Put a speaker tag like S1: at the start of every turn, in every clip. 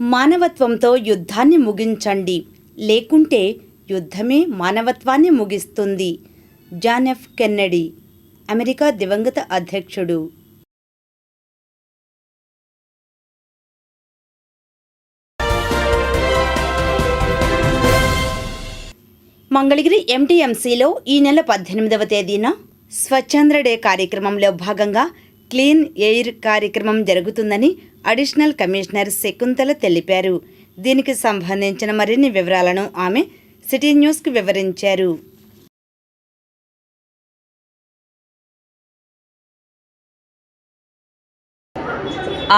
S1: మానవత్వంతో యుద్ధాన్ని ముగించండి. లేకుంటే యుద్ధమే మానవత్వాన్ని ముగిస్తుంది. జాన్ ఎఫ్ కెన్నడీ అమెరికా దివంగత అధ్యక్షుడు. మంగళగిరి ఎంటీఎంసీలో ఈ నెల పద్దెనిమిదవ తేదీన స్వచ్ఛంద్ర డే కార్యక్రమంలో భాగంగా క్లీన్ ఎయిర్ కార్యక్రమం జరుగుతుందని అడిషనల్ కమిషనర్ శకుంతల తెలిపారు. దీనికి సంబంధించిన మరిన్ని వివరాలను ఆమె సిటీ న్యూస్కి వివరించారు.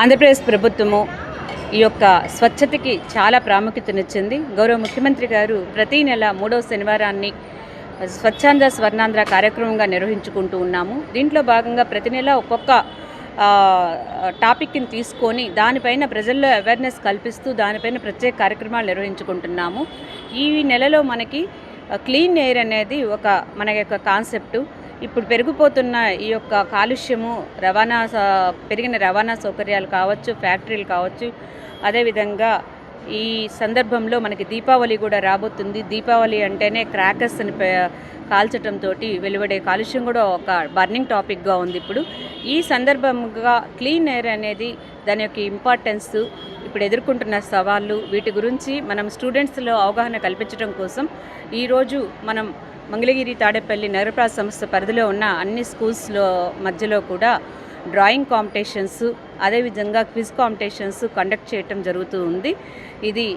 S2: ఆంధ్రప్రదేశ్ ప్రభుత్వము ఈ యొక్క స్వచ్ఛతకి చాలా ప్రాముఖ్యతనిచ్చింది. గౌరవ ముఖ్యమంత్రి గారు ప్రతి నెల మూడవ శనివారాన్ని స్వచ్ఛాంధ్ర స్వర్ణాంధ్ర కార్యక్రమంగా నిర్వహించుకుంటూ ఉన్నాము. దీంట్లో భాగంగా ప్రతి నెల ఒక్కొక్క టాపిక్ని తీసుకొని దానిపైన ప్రజల్లో అవేర్నెస్ కల్పిస్తూ దానిపైన ప్రత్యేక కార్యక్రమాలు నిర్వహించుకుంటున్నాము. ఈ నెలలో మనకి క్లీన్ ఎయిర్ అనేది ఒక మన యొక్క కాన్సెప్టు ఇప్పుడు పెరిగిపోతున్న ఈ యొక్క కాలుష్యము రవాణా పెరిగిన రవాణా సౌకర్యాలు కావచ్చు ఫ్యాక్టరీలు కావచ్చు అదేవిధంగా ఈ సందర్భంలో మనకి దీపావళి కూడా రాబోతుంది. దీపావళి అంటేనే క్రాకర్స్ని కాల్చడంతో వెలువడే కాలుష్యం కూడా ఒక బర్నింగ్ టాపిక్గా ఉంది ఇప్పుడు. ఈ సందర్భంగా క్లీన్ ఎయిర్ అనేది దాని యొక్క ఇంపార్టెన్స్ ఇప్పుడు ఎదుర్కొంటున్న సవాళ్ళు వీటి గురించి మనం స్టూడెంట్స్లో అవగాహన కల్పించడం కోసం ఈరోజు మనం మంగళగిరి తాడేపల్లి నగరపాలక సంస్థ పరిధిలో ఉన్న అన్ని స్కూల్స్లో మధ్యలో కూడా డ్రాయింగ్ కాంపిటీషన్స్ అదేవిధంగా క్విజ్ కాంపిటీషన్స్ కండక్ట్ చేయటం జరుగుతూ ఉంది. ఇది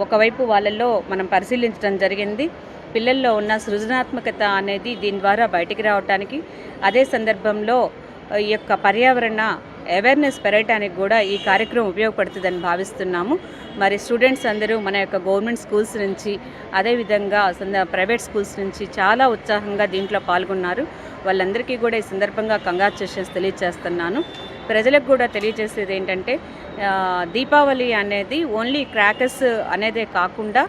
S2: ఒకవైపు వాళ్ళల్లో మనం పరిశీలించడం జరిగింది. పిల్లల్లో ఉన్న సృజనాత్మకత అనేది దీని ద్వారా బయటికి రావడానికి అదే సందర్భంలో ఈ యొక్క పర్యావరణ అవేర్నెస్ పెరగడానికి కూడా ఈ కార్యక్రమం ఉపయోగపడుతుందని భావిస్తున్నాము. మరి స్టూడెంట్స్ అందరూ మన యొక్క గవర్నమెంట్ స్కూల్స్ నుంచి అదేవిధంగా సంద- ప్రైవేట్ స్కూల్స్ నుంచి చాలా ఉత్సాహంగా దీంట్లో పాల్గొన్నారు. వాళ్ళందరికీ కూడా ఈ సందర్భంగా కంగ్రాచులేషన్స్ తెలియజేస్తున్నాను ప్రజలకు కూడా తెలియజేసేది ఏంటంటే దీపావళి అనేది ఓన్లీ క్రాకర్స్ అనేదే కాకుండా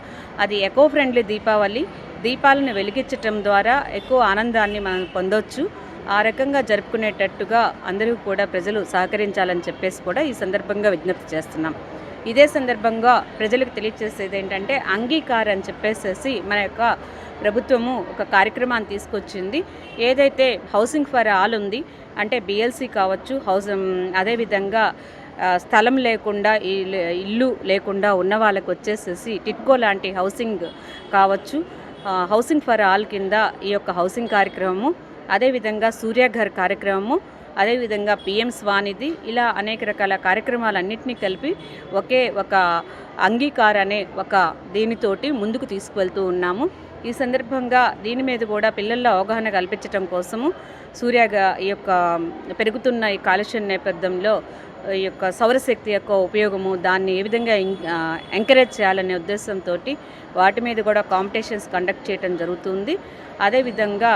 S2: అది ఎకో ఫ్రెండ్లీ దీపావళి దీపాలను వెలిగించటం ద్వారా ఎక్కువ ఆనందాన్ని మనం పొందొచ్చు. ఆ రకంగా జరుపుకునేటట్టుగా అందరూ కూడా ప్రజలు సహకరించాలని చెప్పేసి కూడా ఈ సందర్భంగా విజ్ఞప్తి చేస్తున్నాం. ఇదే సందర్భంగా ప్రజలకు తెలియజేసేది ఏంటంటే అంగీకారం అని చెప్పేసేసి మన యొక్క ప్రభుత్వము ఒక కార్యక్రమాన్ని తీసుకొచ్చింది. ఏదైతే హౌసింగ్ ఫర్ ఆల్ ఉంది అంటే బిఎల్సి కావచ్చు హౌస్ అదేవిధంగా స్థలం లేకుండా ఇల్లు- లేకుండా ఉన్న వాళ్ళకు వచ్చేసేసి టిట్కో లాంటి హౌసింగ్ కావచ్చు హౌసింగ్ ఫర్ ఆల్ కింద ఈ యొక్క హౌసింగ్ కార్యక్రమము అదేవిధంగా సూర్యఘర్ కార్యక్రమము అదేవిధంగా పిఎం స్వానిధి ఇలా అనేక రకాల కార్యక్రమాలన్నింటినీ కలిపి ఒకే ఒక అంగీకార్ అనే ఒక దీనితోటి ముందుకు తీసుకువెళ్తూ ఉన్నాము. ఈ సందర్భంగా దీని మీద కూడా పిల్లల్లో అవగాహన కల్పించడం కోసము సూర్యగా ఈ యొక్క పెరుగుతున్న ఈ కాలుష్యం నేపథ్యంలో ఈ యొక్క సౌరశక్తి యొక్క ఉపయోగము దాన్ని ఏ విధంగా ఎం- ఎంకరేజ్ చేయాలనే ఉద్దేశంతో వాటి మీద కూడా కాంపిటీషన్స్ కండక్ట్ చేయడం జరుగుతుంది. అదేవిధంగా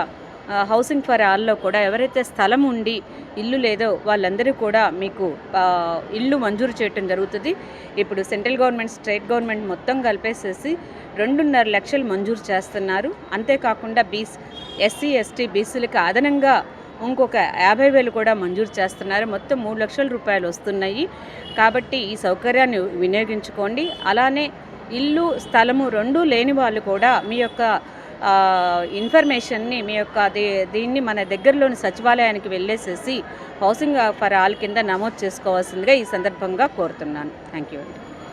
S2: హౌసింగ్ ఫర్ ఆల్లో కూడా ఎవరైతే స్థలం ఉండి ఇల్లు లేదో వాళ్ళందరూ కూడా మీకు ఇల్లు మంజూరు చేయటం జరుగుతుంది. ఇప్పుడు సెంట్రల్ గవర్నమెంట్ స్టేట్ గవర్నమెంట్ మొత్తం కలిపేసేసి రెండున్నర లక్షలు మంజూరు చేస్తున్నారు. అంతేకాకుండా బీస్ ఎస్సీ ఎస్టీ బీసీలకు అదనంగా ఇంకొక యాభై వేలు కూడా మంజూరు చేస్తున్నారు. మొత్తం మూడు లక్షల రూపాయలు వస్తున్నాయి. కాబట్టి ఈ సౌకర్యాన్ని వినియోగించుకోండి. అలానే ఇల్లు స్థలము రెండూ లేని వాళ్ళు కూడా మీ యొక్క ఇన్ఫర్మేషన్ని మీ యొక్క దీ దీన్ని మన దగ్గరలోని సచివాలయానికి వెళ్ళేసేసి హౌసింగ్ ఫర్ ఆల్ కింద నమోదు చేసుకోవాల్సిందిగా ఈ సందర్భంగా కోరుతున్నాను. థ్యాంక్ యూ అండి.